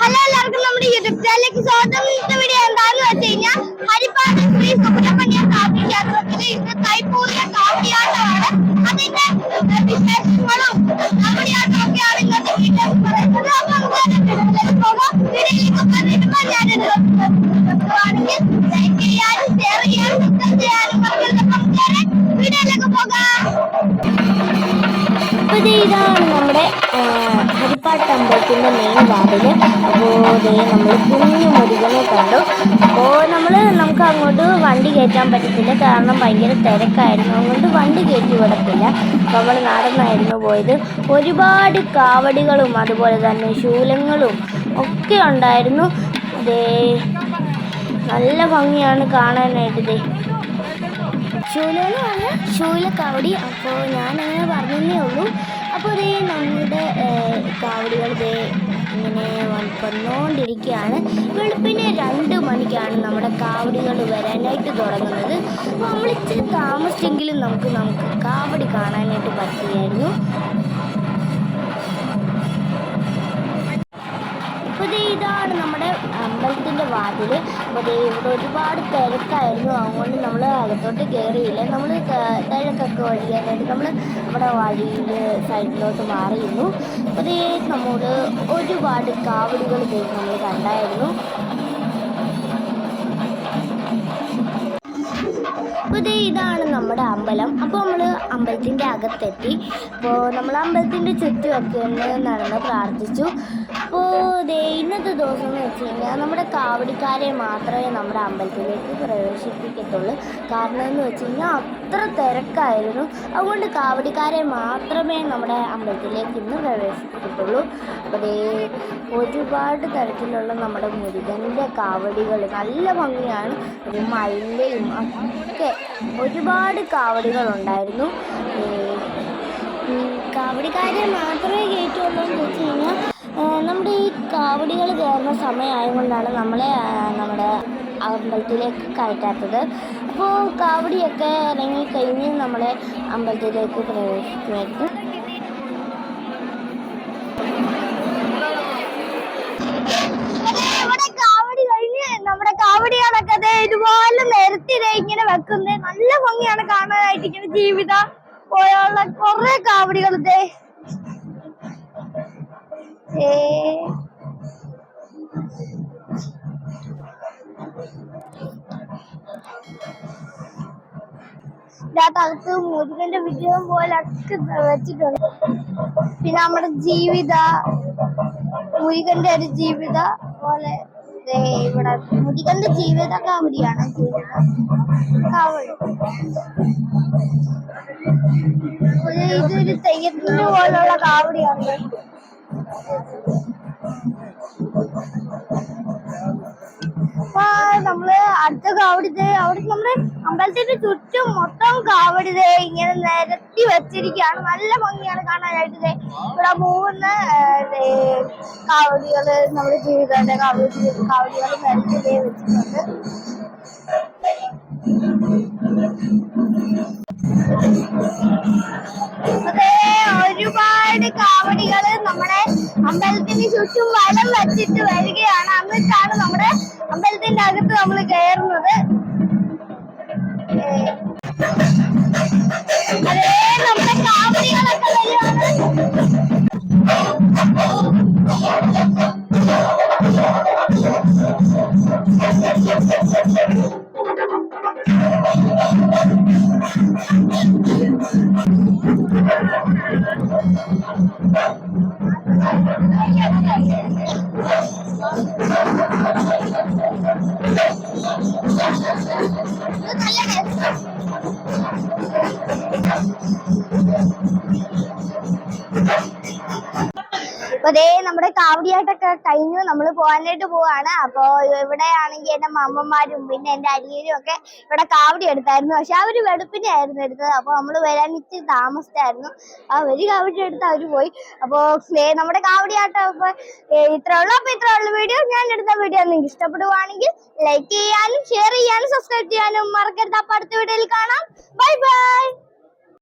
Hello എല്ലാവർക്കും നമ്മുടെ YouTube ചാനലിലേക്ക് സ്വാഗതം ഇതാണ് നമ്മുടെ ഹരിപ്പാട്ട് അമ്പലത്തിന്റെ മെയിൻ വാതിൽ അപ്പോൾ നമ്മൾ കുഞ്ഞു മുരുകനെ കണ്ടു. അപ്പോൾ നമ്മൾ നമുക്ക് അങ്ങോട്ട് വണ്ടി കയറ്റാൻ പറ്റത്തില്ല. കാരണം ഭയങ്കര തിരക്കായിരുന്നു. അതുകൊണ്ട് വണ്ടി കയറ്റി വിടത്തില്ല. നമ്മൾ നടന്നായിരുന്നു പോയത്. ഒരുപാട് കാവടികളും അതുപോലെ തന്നെ ശൂലങ്ങളും ഒക്കെ ഉണ്ടായിരുന്നു. ദേ നല്ല ഭംഗിയാണ് കാണാനായിട്ട് ദേ. ശൂലെന്ന് പറഞ്ഞാൽ ശൂലക്കാവടി അപ്പോൾ ഞാനങ്ങനെ പറഞ്ഞേ ഉള്ളൂ. അപ്പോൾ ഇതേ നമ്മുടെ കാവടികൾ ഇതേ ഇങ്ങനെ വന്ന് വന്നുകൊണ്ടിരിക്കുകയാണ് വെളുപ്പിന് രണ്ട് മണിക്കാണ് നമ്മുടെ കാവടികൾ വരാനായിട്ട് തുടങ്ങുന്നത്. അപ്പോൾ നമ്മൾ ഇച്ചിരി താമസിച്ചെങ്കിലും നമുക്ക് നമുക്ക് കാവടി കാണാനായിട്ട് പറ്റുകയായിരുന്നു. ഇതാണ് നമ്മുടെ അമ്പലത്തിന്റെ വാതിൽ അപ്പോൾ ഇവിടെ ഒരുപാട് തിരക്കായിരുന്നു. അതുകൊണ്ട് നമ്മൾ അകത്തോട്ട് കയറിയില്ല നമ്മൾ തിരക്കൊക്കെ വഴിയാനായിട്ട് നമ്മൾ നമ്മുടെ വഴിയിൽ സൈഡിലോട്ട് മാറിയിരുന്നു. അപ്പോൾ നമ്മോട് ഒരുപാട് കാവടികൾ നമ്മൾ കണ്ടായിരുന്നു. അപ്പോൾ ഇതാണ് നമ്മുടെ അമ്പലം. അപ്പോൾ നമ്മൾ അമ്പലത്തിന്റെ അകത്തെത്തി. അപ്പോൾ നമ്മൾ അമ്പലത്തിന്റെ ചുറ്റുമൊക്കെ ഒന്ന് നടന്ന് പ്രാർത്ഥിച്ചു. അപ്പോൾ ഇന്നത്തെ ദിവസം എന്ന് വെച്ച് കഴിഞ്ഞാൽ നമ്മുടെ കാവടിക്കാരെ മാത്രമേ നമ്മുടെ അമ്പലത്തിലേക്ക് പ്രവേശിപ്പിക്കത്തുള്ളൂ. കാരണം എന്ന് വെച്ച് കഴിഞ്ഞാൽ അത്ര തിരക്കായിരുന്നു. അതുകൊണ്ട് കാവടിക്കാരെ മാത്രമേ നമ്മുടെ അമ്പലത്തിലേക്ക് ഇന്ന് പ്രവേശിപ്പിക്കത്തുള്ളൂ. ദേ ഒരുപാട് തരത്തിലുള്ള നമ്മുടെ മുരുകന്റെ കാവടികൾ നല്ല ഭംഗിയാണ്. ഒരു മയിലയും ഒക്കെ ഒരുപാട് കാവടികളുണ്ടായിരുന്നു. കാവടിക്കാരെ മാത്രമേ കയറ്റുള്ളൂ എന്ന് വെച്ച് കഴിഞ്ഞാൽ നമ്മുടെ ഈ കാവടികൾ കയറുന്ന സമയമായതുകൊണ്ടാണ് നമ്മളെ നമ്മുടെ അമ്പലത്തിലേക്ക് കയറ്റാത്തത്. അപ്പോൾ കാവടിയൊക്കെ ഇറങ്ങി കഴിഞ്ഞ് നമ്മളെ അമ്പലത്തിലേക്ക് പ്രവേശിക്കുമായിരുന്നു. അതെ, നമ്മുടെ കാവടികളൊക്കെ ദേ ഇതുപോലെ നിരത്തി ഇങ്ങനെ വെക്കുന്നത് നല്ല ഭംഗിയാണ് കാണാനായിട്ട് ഇങ്ങനെ ജീവിത പോയുള്ള കുറെ കാവടികൾ ദേ. ഇതിനകത്ത് മുരുകന്റെ വിഗ്രഹം പോലെ ഒക്കെ വെച്ചിട്ടുണ്ട്. പിന്നെ നമ്മുടെ ജീവിത മുരുകന്റെ ഒരു ജീവിത പോലെ ഇവിടെ മുരുകന്റെ ജീവിത കാവടിയാണ് കാവടി ഇതൊരു തെയ്യത്തിന് പോലുള്ള കാവടിയാണ് നമ്മൾ അടുത്ത കാവടിത് അവിടെ നമ്മുടെ അമ്പലത്തിന്റെ ചുറ്റും മൊത്തം കാവടിത് ഇങ്ങനെ നിരത്തി വെച്ചിരിക്കുകയാണ്. നല്ല ഭംഗിയാണ് കാണാനായിട്ട് ഇവിടെ മൂന്ന് കാവടികൾ നമ്മുടെ ജീവിതത്തിന്റെ കാവടി കാവടികൾ നിരത്തി വെച്ചിട്ടുണ്ട്. ചുറ്റും വലം വെച്ചിട്ട് വരികയാണ്. എന്നിട്ടാണ് നമ്മുടെ അമ്പലത്തിന്റെ അകത്ത് നമ്മൾ കയറുന്നത്. അതേ നമ്മുടെ കാവടികളൊക്കെ വരികയാണ് ഇത് നല്ല രസം. അപ്പൊ ദേ നമ്മുടെ കാവടിയായിട്ടൊക്കെ കഴിഞ്ഞു. നമ്മൾ പോകാനായിട്ട് പോവാണ്. അപ്പൊ ഇവിടെ ആണെങ്കിൽ എന്റെ മാമ്മന്മാരും പിന്നെ എന്റെ അനിയനും ഒക്കെ ഇവിടെ കാവടി എടുത്തായിരുന്നു. പക്ഷെ അവർ വെളുപ്പിനെ ആയിരുന്നു എടുത്തത്. അപ്പൊ നമ്മൾ വരാൻ ഇച്ചിരി താമസിച്ചായിരുന്നു. അവർ കാവടി എടുത്ത് അവർ പോയി. അപ്പൊ നമ്മുടെ കാവടിയാട്ടം അപ്പൊ ഇത്രേ ഉള്ളൂ. അപ്പൊ ഇത്ര ഉള്ള വീഡിയോ. ഞാൻ എടുത്ത വീഡിയോ നിങ്ങൾക്ക് ഇഷ്ടപ്പെടുവാണെങ്കിൽ ലൈക്ക് ചെയ്യാനും ഷെയർ ചെയ്യാനും സബ്സ്ക്രൈബ് ചെയ്യാനും മറക്കരുത്. അപ്പൊ അടുത്ത വീഡിയോയിൽ കാണാം. Bye bye.